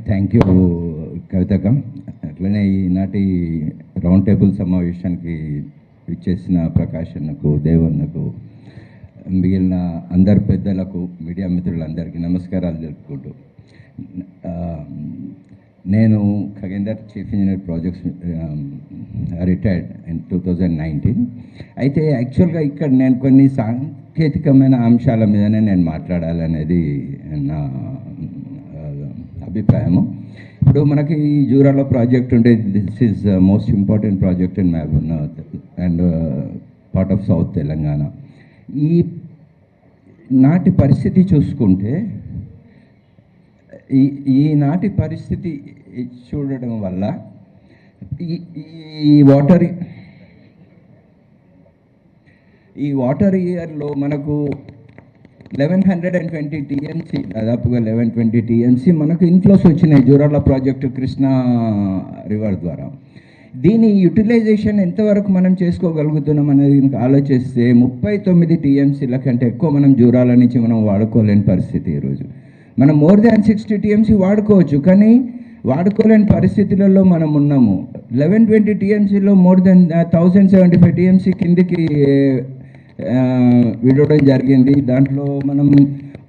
Thank you కవితకం అట్లనే ఈనాటి round table సమావేశానికి ఇచ్చేసిన ప్రకాశన్నకు దేవన్నకు మిగిలిన అందరు పెద్దలకు మీడియా మిత్రులందరికీ నమస్కారాలు తెలుపుకుంటూ నేను Khagender chief engineer projects retired in two thousand nineteen అయితే యాక్చువల్గా ఇక్కడ నేను కొన్ని సాంకేతికమైన అంశాల మీదనే నేను మాట్లాడాలనేది నా అభిప్రాయము. ఇప్పుడు మనకి ఈ జూరాలో ప్రాజెక్ట్ ఉంటే this is most important project in Mahbub and part of south Telangana ఈ నాటి పరిస్థితి చూసుకుంటే ఈ ఈనాటి పరిస్థితి చూడడం వల్ల ఈ ఈ వాటర్ ఈ వాటర్ ఇయర్లో మనకు eleven hundred and twenty TMC దాదాపుగా లెవెన్ ట్వంటీ టీఎంసీ మనకు ఇన్ఫ్లోస్ వచ్చినాయి జూరాల ప్రాజెక్టు కృష్ణా రివర్ ద్వారా. దీని యూటిలైజేషన్ ఎంతవరకు మనం చేసుకోగలుగుతున్నాం అనేది ఆలోచిస్తే ముప్పై తొమ్మిది టీఎంసీల కంటే ఎక్కువ మనం జూరాల నుంచి మనం వాడుకోలేని పరిస్థితి ఈరోజు మనం మోర్ దాన్ సిక్స్టీ టీఎంసీ వాడుకోవచ్చు కానీ వాడుకోలేని పరిస్థితులలో మనం ఉన్నాము. Eleven twenty టీఎంసీలో more than thousand seventy five TMC కిందికి విడవడం జరిగింది. దాంట్లో మనం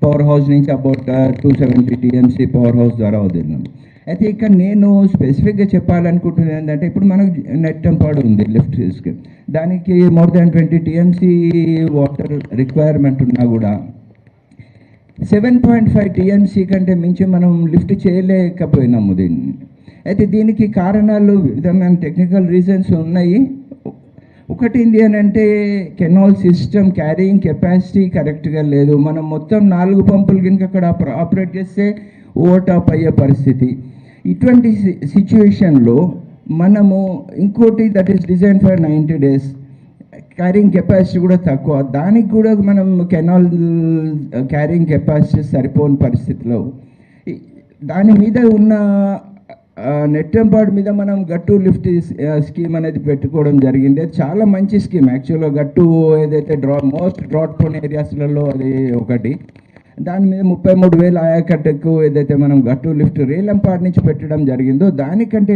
పవర్ హౌస్ నుంచి about two seventy TMC power house ద్వారా వదిలినాం. అయితే ఇక్కడ నేను స్పెసిఫిక్గా చెప్పాలనుకుంటున్నాను ఏంటంటే ఇప్పుడు మనకు నెట్ టెంపర్డ్ ఉంది లిఫ్ట్ స్కీమ్ దానికి more than twenty TMC water requirement ఉన్నా కూడా సెవెన్ పాయింట్ ఫైవ్ టీఎంసీ కంటే మించి మనం లిఫ్ట్ చేయలేకపోయినాము దీన్ని. అయితే దీనికి కారణాలు విధమైన టెక్నికల్ రీజన్స్ ఉన్నాయి. ఒకటి ఏంటి అని అంటే కెనాల్ సిస్టమ్ క్యారీయింగ్ కెపాసిటీ కరెక్ట్గా లేదు. మనం మొత్తం నాలుగు పంపులు కనుక అక్కడ ఆపరేట్ చేస్తే ఓవర్టాప్ అయ్యే పరిస్థితి. ఇటువంటి సిచ్యువేషన్లో మనము ఇంకోటి that is design for ninety days carrying capacity కూడా తక్కువ. దానికి కూడా మనం కెనాల్ క్యారింగ్ కెపాసిటీ సరిపోని పరిస్థితిలో. దాని మీద ఉన్న నెట్టెంపాడు మీద మనం గట్టు లిఫ్ట్ స్కీమ్ అనేది పెట్టుకోవడం జరిగింది. అది చాలా మంచి స్కీమ్. యాక్చువల్గా గట్టు ఏదైతే డ్రా మోస్ట్ డ్రాట్ పోన్ ఏరియాస్లలో అది ఒకటి. దాని మీద ముప్పై మూడు వేల ఆయకట్టకు ఏదైతే మనం గట్టు లిఫ్ట్ రేలంపాడ్ నుంచి పెట్టడం జరిగిందో దానికంటే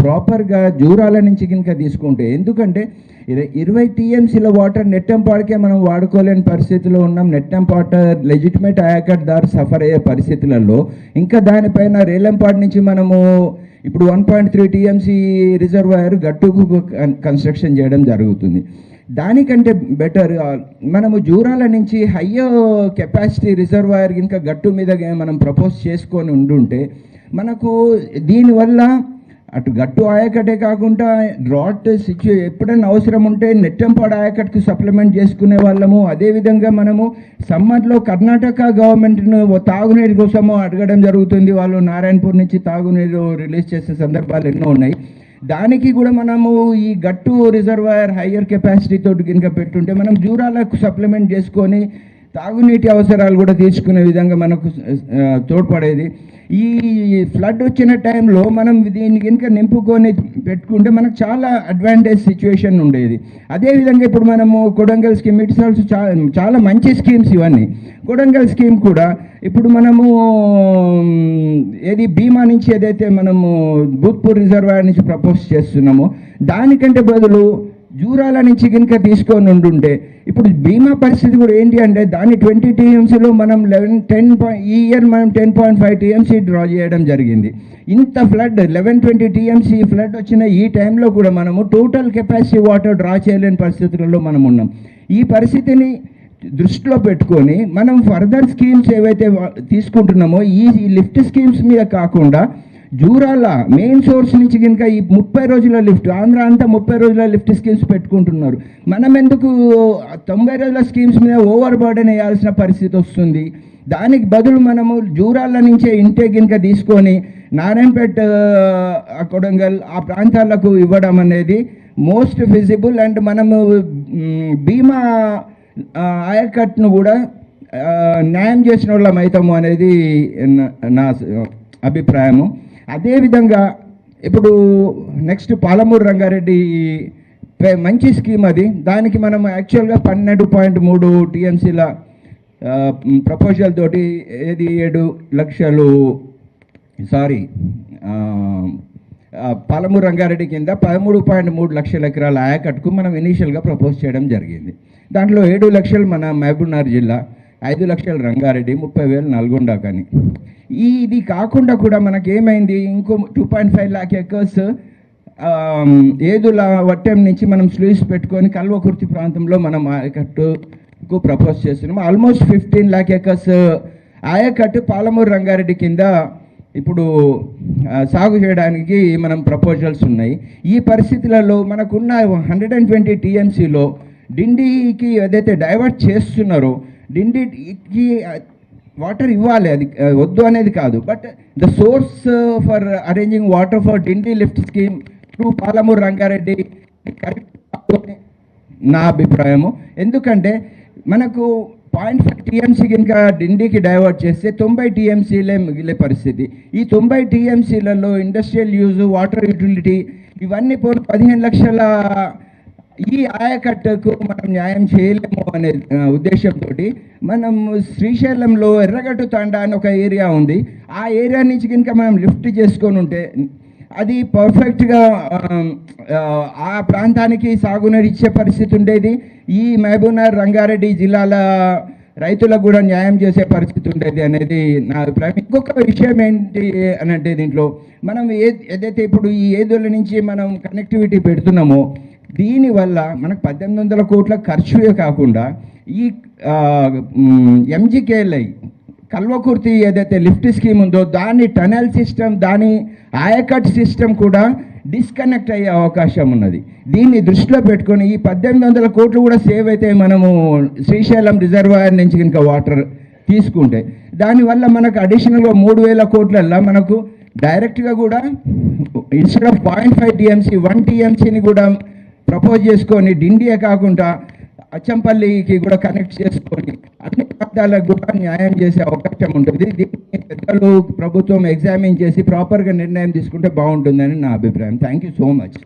ప్రాపర్గా జూరాల నుంచి కనుక తీసుకుంటే ఎందుకంటే ఇర- ఇరవై టీఎంసీల వాటర్ నెట్టంపాడుకే మనం వాడుకోలేని పరిస్థితిలో ఉన్నాం. నెట్టంపాట లెజిటిమేట్ ఆయకట్ దారు సఫర్ అయ్యే పరిస్థితులలో ఇంకా దానిపైన రేలంపాడు నుంచి మనము ఇప్పుడు one point three TMC reservoir గట్టుకు కన్- కన్స్ట్రక్షన్ చేయడం జరుగుతుంది. దానికంటే బెటర్ మనము జూరాల నుంచి హయ్యర్ కెపాసిటీ రిజర్వాయర్ ఇంకా గట్టు మీద మనం ప్రపోజ్ చేసుకొని ఉండుంటే మనకు దీనివల్ల అటు గట్టు ఆయకటే కాకుండా డ్రాట్ సిచ్యు ఎప్పుడైనా అవసరం ఉంటే నెట్టంపాడు ఆయకట్కు సప్లిమెంట్ చేసుకునే వాళ్ళము. అదేవిధంగా మనము సమ్మర్లో కర్ణాటక గవర్నమెంట్ను తాగునీరు కోసము అడగడం జరుగుతుంది. వాళ్ళు నారాయణపూర్ నుంచి తాగునీరు రిలీజ్ చేసే సందర్భాలు ఎన్నో ఉన్నాయి. దానికి కూడా మనము ఈ గట్టు రిజర్వాయర్ హయ్యర్ కెపాసిటీ తోటి కనుక పెట్టుంటే మనం జూరాలకు సప్లిమెంట్ చేసుకొని తాగునీటి అవసరాలు కూడా తీసుకునే విధంగా మనకు తోడ్పడేది. ఈ ఫ్లడ్ వచ్చిన టైంలో మనం దీన్ని కనుక నింపుకొని పెట్టుకుంటే మనకు చాలా అడ్వాంటేజ్ సిచ్యువేషన్ ఉండేది. అదేవిధంగా ఇప్పుడు మనము కొడంగల్ స్కీమ్ ఇట్స్ ఆల్సో చాలా చాలా మంచి స్కీమ్స్ ఇవన్నీ. కొడంగల్ స్కీమ్ కూడా ఇప్పుడు మనము ఏది బీమా నుంచి ఏదైతే మనము భూత్పూర్ రిజర్వాయర్ నుంచి ప్రపోజ్ చేస్తున్నామో దానికంటే బదులు జూరాల నుంచి కనుక తీసుకొని ఉండుంటే ఇప్పుడు బీమా పరిస్థితి కూడా ఏంటి అంటే దాని ట్వంటీ టీఎంసీలో మనం లెవెన్ టెన్ పాయింట్ ఈ ఇయర్ మనం ten point five TMC draw చేయడం జరిగింది. ఇంత flood eleven twenty TMC flood వచ్చిన ఈ టైంలో కూడా మనము టోటల్ కెపాసిటీ వాటర్ డ్రా చేయలేని పరిస్థితులలో మనం ఉన్నాం. ఈ పరిస్థితిని దృష్టిలో పెట్టుకొని మనం ఫర్దర్ స్కీమ్స్ ఏవైతే తీసుకుంటున్నామో ఈ లిఫ్ట్ స్కీమ్స్ మీద కాకుండా జూరాల మెయిన్ సోర్స్ నుంచి కనుక ఈ ముప్పై రోజుల లిఫ్ట్ ఆంధ్ర అంతా ముప్పై రోజుల లిఫ్ట్ స్కీమ్స్ పెట్టుకుంటున్నారు. మనం ఎందుకు తొంభై రోజుల స్కీమ్స్ మీద ఓవర్ బర్డెన్ వేయాల్సిన పరిస్థితి వస్తుంది? దానికి బదులు మనము జూరాల నుంచే ఇంటే కనుక తీసుకొని నారాయణపేట కొడంగల్ ఆ ప్రాంతాలకు ఇవ్వడం అనేది మోస్ట్ ఫిజిబుల్ అండ్ మనము బీమా ఆయకట్ను కూడా న్యాయం చేసిన వాళ్ళం అవుతాము అనేది నా అభిప్రాయము. అదేవిధంగా ఇప్పుడు నెక్స్ట్ పాలమూరు రంగారెడ్డి మంచి స్కీమ్ అది. దానికి మనం యాక్చువల్గా పన్నెండు పాయింట్ మూడు టీఎంసీల ప్రపోజల్ తోటి ఏది ఏడు లక్షలు సారీ పాలమూరు రంగారెడ్డి కింద పదమూడు పాయింట్ మూడు లక్షల ఎకరాల ఆయకట్టుకు మనం ఇనీషియల్గా ప్రపోజ్ చేయడం జరిగింది. దాంట్లో ఏడు లక్షలు మన మహబూబ్నగర్ జిల్లా ఐదు లక్షలు రంగారెడ్డి ముప్పై వేలు నల్గొండ కానీ. ఈ ఇది కాకుండా కూడా మనకి ఏమైంది ఇంకో two point five lakh acres Yedula Vattem నుంచి మనం స్లూయిస్ పెట్టుకొని కల్వకుర్తి ప్రాంతంలో మనం ఆయకట్టుకు ప్రపోజ్ చేస్తున్నాం. ఆల్మోస్ట్ ఫిఫ్టీన్ ల్యాక్ ఎకర్స్ ఆయకట్టు పాలమూరు రంగారెడ్డి కింద ఇప్పుడు సాగు చేయడానికి మనం ప్రపోజల్స్ ఉన్నాయి. ఈ పరిస్థితులలో మనకున్న హండ్రెడ్ అండ్ ట్వంటీ టీఎంసీలో డిండికి ఏదైతే డైవర్ట్ చేస్తున్నారో డిండికి వాటర్ ఇవ్వాలి అది వద్దు అనేది కాదు. But the source for arranging water for Dindi lift scheme to Palamuru Rangareddy correct నా అభిప్రాయము. ఎందుకంటే మనకు పాయింట్ ఫైవ్ టీఎంసీ కనుక డిండికి డైవర్ట్ చేస్తే తొంభై టీఎంసీలే మిగిలే పరిస్థితి. ఈ తొంభై టీఎంసీలలో ఇండస్ట్రియల్ యూజ్ వాటర్ యూటిలిటీ ఇవన్నీ పోను పదిహేను లక్షల ఈ ఆయకట్టుకు మనం న్యాయం చేయలేము అనే ఉద్దేశంతో మనం శ్రీశైలంలో ఎర్రగట్టు తండా అని ఒక ఏరియా ఉంది. ఆ ఏరియా నుంచి కనుక మనం లిఫ్ట్ చేసుకొని ఉంటే అది పర్ఫెక్ట్గా ఆ ప్రాంతానికి సాగునీరు ఇచ్చే పరిస్థితి ఉండేది. ఈ మహబూబ్నగర్ రంగారెడ్డి జిల్లాల రైతులకు కూడా న్యాయం చేసే పరిస్థితి ఉండేది అనేది నా అభిప్రాయం. ఇంకొక విషయం ఏంటి అని అంటే దీంట్లో మనం ఏ ఏదైతే ఇప్పుడు ఈ ఏదుల నుంచి మనం కనెక్టివిటీ పెడుతున్నామో దీనివల్ల మనకు పద్దెనిమిది వందల కోట్ల ఖర్చుయే కాకుండా ఈ ఎంజికేఎల్ఐ కల్వకుర్తి ఏదైతే లిఫ్ట్ స్కీమ్ ఉందో దాని టనల్ సిస్టమ్ దాని ఆయకట్ సిస్టమ్ కూడా డిస్కనెక్ట్ అయ్యే అవకాశం ఉన్నది. దీన్ని దృష్టిలో పెట్టుకొని ఈ పద్దెనిమిది వందల కోట్లు కూడా సేవ్ అయితే మనము శ్రీశైలం రిజర్వాయర్ నుంచి కనుక వాటర్ తీసుకుంటే దానివల్ల మనకు అడిషనల్గా మూడు వేల కోట్లల్లో మనకు డైరెక్ట్గా కూడా instead of point five TMC one టీఎంసీని కూడా ప్రపోజ్ చేసుకొని డిండియా కాకుండా అచ్చంపల్లికి కూడా కనెక్ట్ చేసుకొని అన్ని ప్రాంతాలకు కూడా న్యాయం చేసే అవకాశం ఉంటుంది. దీన్ని పెద్దలు ప్రభుత్వం ఎగ్జామిన్ చేసి ప్రాపర్గా నిర్ణయం తీసుకుంటే బాగుంటుందని నా అభిప్రాయం. Thank you so much